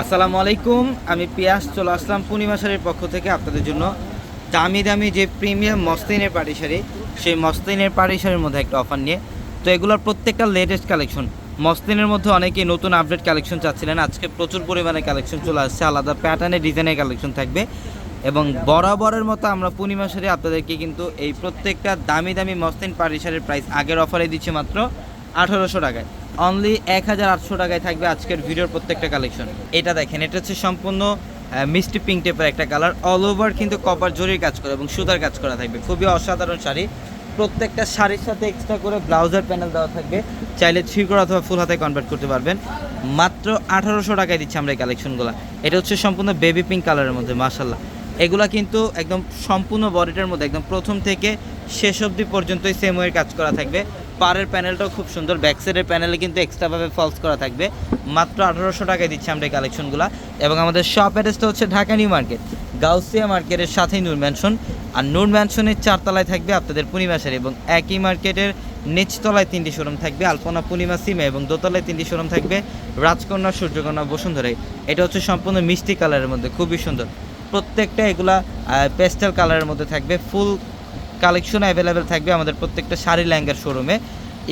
আসসালামু আলাইকুম, আমি পিয়াস, চলে আসলাম পূর্ণিমা শাড়ির পক্ষ থেকে আপনাদের জন্য দামি দামি যে প্রিমিয়াম মস্তিনের পাটি শাড়ি, সেই মস্তিনের পাটি শাড়ির মধ্যে একটা অফার নিয়ে। তো এগুলোর প্রত্যেকটা লেটেস্ট কালেকশন মস্তিনের মধ্যে অনেকেই নতুন আপডেট কালেকশন চাচ্ছিলেন। আজকে প্রচুর পরিমাণে কালেকশন চলে আসছে, আলাদা প্যাটার্নের ডিজাইনের কালেকশন থাকবে। এবং বরাবরের মতো আমরা পূর্ণিমা শাড়ি আপনাদেরকে কিন্তু এই প্রত্যেকটা দামি দামি মস্তিন পাটি শাড়ির প্রাইস আগের অফারে দিচ্ছি মাত্র আঠারোশো টাকায়। অনলি এক হাজার আটশো টাকায় থাকবে আজকের ভিডিওর প্রত্যেকটা কালেকশন এটা দেখেন, এটা হচ্ছে সম্পূর্ণ মিষ্টি পিঙ্ক টাইপের একটা কালার অল ওভার কিন্তু কপার জরির কাজ করে এবং সুতার কাজ করা থাকবে। খুবই অসাধারণ শাড়ি। প্রত্যেকটা শাড়ির সাথে এক্সট্রা করে ব্লাউজার প্যানেল দেওয়া থাকবে। চাইলে করে অথবা ফুল হাতে কনভার্ট করতে পারবেন। মাত্র আঠারোশো টাকায় দিচ্ছি আমরা এই কালেকশনগুলো এটা হচ্ছে সম্পূর্ণ বেবি পিঙ্ক কালারের মধ্যে মাসাল্লাহ এগুলা কিন্তু একদম সম্পূর্ণ বডিটার মধ্যে, একদম প্রথম থেকে শেষ অবধি পর্যন্তই সেম ওয়ের কাজ করা থাকবে। পাড়ের প্যানেলটাও খুব সুন্দর ব্যাক সাইডের প্যানেলে কিন্তু এক্সট্রাভাবে ফলস করা থাকবে। মাত্র আঠারোশো টাকায় দিচ্ছি আমরা এই কালেকশনগুলো এবং আমাদের শপ অ্যাড্রেসটা হচ্ছে ঢাকা নিউ মার্কেট, গাউসিয়া মার্কেটের সাথেই নূর ম্যানশন আর নূর ম্যানশনের চারতলায় থাকবে আপনাদের পূর্ণিমা শাড়ি এবং একই মার্কেটের নিচতলায় তিনটি শোরুম থাকবে, আলপনা পূর্ণিমা সিমে এবং দোতলায় তিনটি শোরুম থাকবে, রাজকন্যা, সূর্যকন্যা, বসুন্ধরায়। এটা হচ্ছে সম্পূর্ণ মিষ্টি কালারের মধ্যে, খুবই সুন্দর। প্রত্যেকটা এগুলা পেস্টাল কালারের মধ্যে থাকবে ফুল কালেকশন অ্যাভেলেবেল থাকবে আমাদের প্রত্যেকটা শাড়ি ল্যাঙ্গার শোরুমে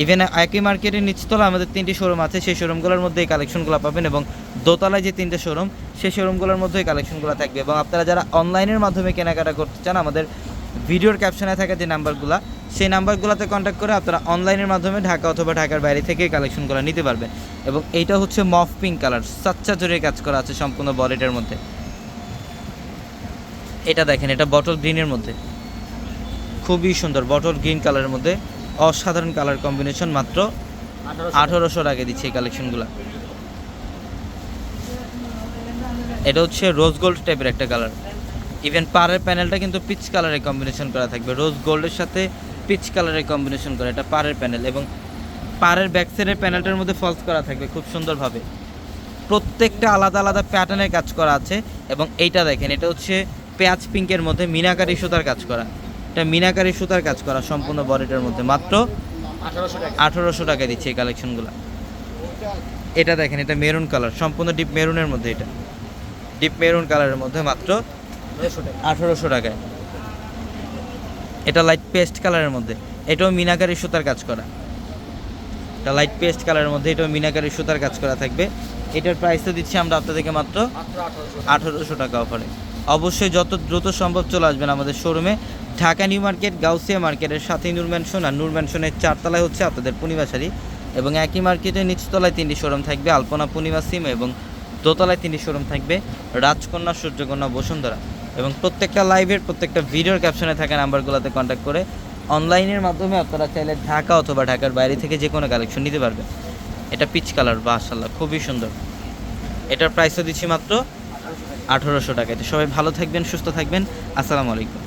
ইভেন একই মার্কেটের নিচতলা আমাদের তিনটি শোরুম আছে, সেই শোরুমগুলোর মধ্যে এই কালেকশনগুলো পাবেন এবং দোতলায় যে তিনটে শোরুম সেই শোরুমগুলোর মধ্যে এই কালেকশনগুলো থাকবে এবং আপনারা যারা অনলাইনের মাধ্যমে কেনাকাটা করতে চান, আমাদের ভিডিওর ক্যাপশনে থাকা যে নাম্বারগুলো সেই নাম্বারগুলোতে কন্ট্যাক্ট করে আপনারা অনলাইনের মাধ্যমে ঢাকা অথবা ঢাকার বাইরে থেকে কালেকশনগুলো নিতে পারবেন। এবং এইটা হচ্ছে মফ পিঙ্ক কালার সাচ্চা জোরে কাজ করা আছে সম্পূর্ণ বডিটার মধ্যে। এটা দেখেন, এটা বটল গ্রিনের মধ্যে। খুবই সুন্দর। বটল গ্রিন কালারের মধ্যে অসাধারণ কালার কম্বিনেশন মাত্র আঠারোশো টাকা দিচ্ছে এই কালেকশনগুলো। এটা হচ্ছে রোজ গোল্ড টাইপের একটা কালার। ইভেন পাড়ের প্যানেলটা কিন্তু পিচ কালারের কম্বিনেশন করা থাকবে। রোজ গোল্ডের সাথে পিচ কালারের কম্বিনেশন করা এটা পাড়ের প্যানেল এবং পাড়ের ব্যাক সাইডের প্যানেলটার মধ্যে ফলস করা থাকবে খুব সুন্দরভাবে। প্রত্যেকটা আলাদা আলাদা প্যাটার্নের কাজ করা আছে এবং এইটা দেখেন, এটা হচ্ছে পেঁয়াজ পিঙ্কের মধ্যে মিনাকারি সুতার কাজ করা। এটা মিনাকারি সুতার কাজ করা সম্পূর্ণ বডিটার মধ্যে মাত্র আঠারোশো টাকা। দিচ্ছে এই কালেকশনগুলো। এটা দেখেন এটা মেরুন কালার সম্পূর্ণ ডিপ মেরুনের মধ্যে এটা। ডিপ মেরুন কালারের মধ্যে মাত্র আঠারোশো টাকায়। এটা লাইট পেস্ট কালারের মধ্যে। এটাও মিনাকারি সুতার কাজ করা। এটা লাইট পেস্ট কালারের মধ্যে এটাও মিনাকারি সুতার কাজ করা থাকবে। এটার প্রাইস তো দিচ্ছি আমরা আপনাদেরকে মাত্র আঠারোশো টাকা। অফারে অবশ্যই যত দ্রুত সম্ভব চলে আসবেন আমাদের শোরুমে ঢাকা নিউ মার্কেট, গাউসিয়া মার্কেটের সাথেই নূর ম্যানশন আর নূর ম্যানশনের চারতলায় হচ্ছে আপনাদের পূর্ণিমা শাড়ি এবং একই মার্কেটের নিচতলায় তিনটি শোরুম থাকবে, আলপনা পূর্ণিমা সিম এবং দোতলায় তিনটি শোরুম থাকবে, রাজকন্যা, সূর্যকন্যা, বসুন্ধরা। এবং প্রত্যেকটা লাইভের প্রত্যেকটা ভিডিওর ক্যাপশনে থাকা নাম্বারগুলোতে কন্ট্যাক্ট করে অনলাইনের মাধ্যমে আপনারা চাইলে ঢাকা অথবা ঢাকার বাইরে থেকে যে কোনো কালেকশন নিতে পারবেন। এটা পিচ কালার মাশাল্লাহ খুবই সুন্দর। এটার প্রাইসও দিচ্ছি মাত্র আঠারোশো টাকা। তো সবাই ভালো থাকবেন, সুস্থ থাকবেন। আসসালামু আলাইকুম।